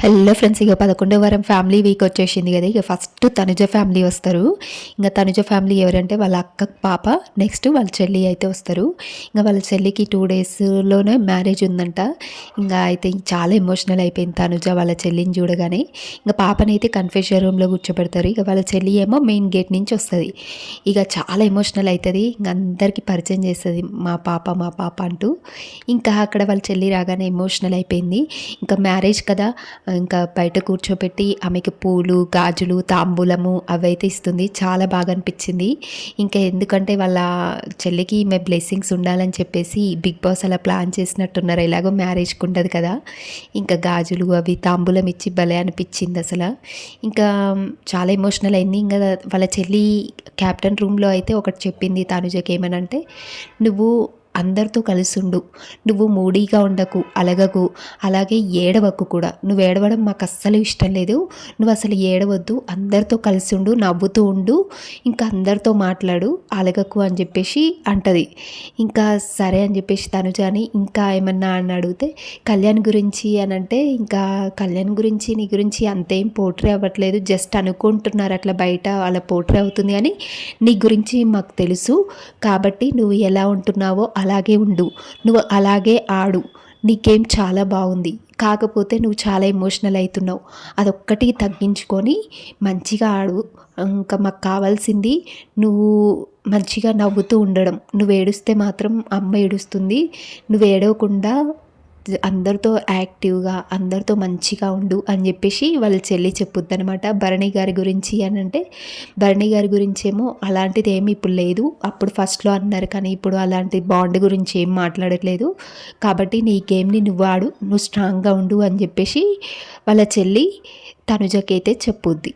Hello friends ఇక పదకొండో వారం ఫ్యామిలీ వీక్ వచ్చేసింది కదా ఇక ఫస్ట్ తనుజ ఫ్యామిలీ వస్తారు. ఇంకా తనుజ ఫ్యామిలీ ఎవరంటే వాళ్ళ అక్క పాప నెక్స్ట్ వాళ్ళ చెల్లి అయితే వస్తారు. ఇంకా వాళ్ళ చెల్లికి టూ డేస్లోనే మ్యారేజ్ ఉందంట. ఇంకా అయితే చాలా ఎమోషనల్ అయిపోయింది తనుజ వాళ్ళ చెల్లిని చూడగానే. ఇంకా పాపని అయితే కన్ఫెషన్ రూమ్లో కూర్చోబెడతారు. ఇక వాళ్ళ చెల్లి ఏమో మెయిన్ గేట్ నుంచి వస్తుంది. ఇక చాలా ఎమోషనల్ అవుతుంది ఇంకా అందరికీ పరిచయం చేస్తుంది మా పాప మా పాప అంటూ. ఇంకా అక్కడ వాళ్ళ చెల్లి రాగానే ఎమోషనల్ అయిపోయింది. ఇంకా మ్యారేజ్ కదా ఇంకా బయట కూర్చోబెట్టి ఆమెకి పూలు గాజులు తాంబూలము అవైతే ఇస్తుంది. చాలా బాగా అనిపించింది ఇంకా ఎందుకంటే వాళ్ళ చెల్లికి ఈమె బ్లెస్సింగ్స్ ఉండాలని చెప్పేసి బిగ్ బాస్ అలా ప్లాన్ చేసినట్టున్నారు. ఎలాగో మ్యారేజ్కి ఉండదు కదా. ఇంకా గాజులు అవి తాంబూలం ఇచ్చి భలే అనిపించింది అసలు. ఇంకా చాలా ఎమోషనల్ అయింది. ఇంకా వాళ్ళ చెల్లి క్యాప్టెన్ రూమ్లో అయితే ఒకటి చెప్పింది తానుజకి ఏమనంటే నువ్వు అందరితో కలిసిండు. నువ్వు మూడీగా ఉండకు అలగకు అలాగే ఏడవకు కూడా. నువ్వు ఏడవడం మాకు అస్సలు ఇష్టం లేదు. నువ్వు అసలు ఏడవద్దు అందరితో కలిసి ఉండు నవ్వుతూ ఉండు ఇంకా అందరితో మాట్లాడు అలగకు అని చెప్పేసి అంటది. ఇంకా సరే అని చెప్పేసి తనుజాని ఇంకా ఏమన్నా అని అడిగితే కళ్యాణ్ గురించి అని అంటే ఇంకా కళ్యాణ్ గురించి నీ గురించి అంతేం పోట్రీ అవ్వట్లేదు జస్ట్ అనుకుంటున్నారు అట్లా బయట అలా పోట్రీ అవుతుంది అని నీ గురించి మాకు తెలుసు. కాబట్టి నువ్వు ఎలా ఉంటున్నావో అలాగే ఉండు. నువ్వు అలాగే ఆడు. నీకేం చాలా బాగుంది. కాకపోతే నువ్వు చాలా ఎమోషనల్ అవుతున్నావు అదొక్కటి తగ్గించుకొని మంచిగా ఆడు. ఇంకా మాకు కావాల్సింది నువ్వు మంచిగా నవ్వుతూ ఉండడం. నువ్వు ఏడుస్తే మాత్రం అమ్మ ఏడుస్తుంది. నువ్వు ఏడవకుండా అందరితో యాక్టివ్గా అందరితో మంచిగా ఉండు అని చెప్పేసి వాళ్ళ చెల్లి చెప్పుద్ది అనమాట భరణి గారి గురించి అని అంటే భరణి గారి గురించి ఏమో అలాంటిది ఏమి ఇప్పుడు లేదు. అప్పుడు ఫస్ట్లో అన్నారు కానీ ఇప్పుడు అలాంటి బాండ్ గురించి ఏం మాట్లాడట్లేదు. కాబట్టి నీ గేమ్ని నువ్వు ఆడు నువ్వు స్ట్రాంగ్గా ఉండు అని చెప్పేసి వాళ్ళ చెల్లి తనుజకైతే చెప్పుద్ది.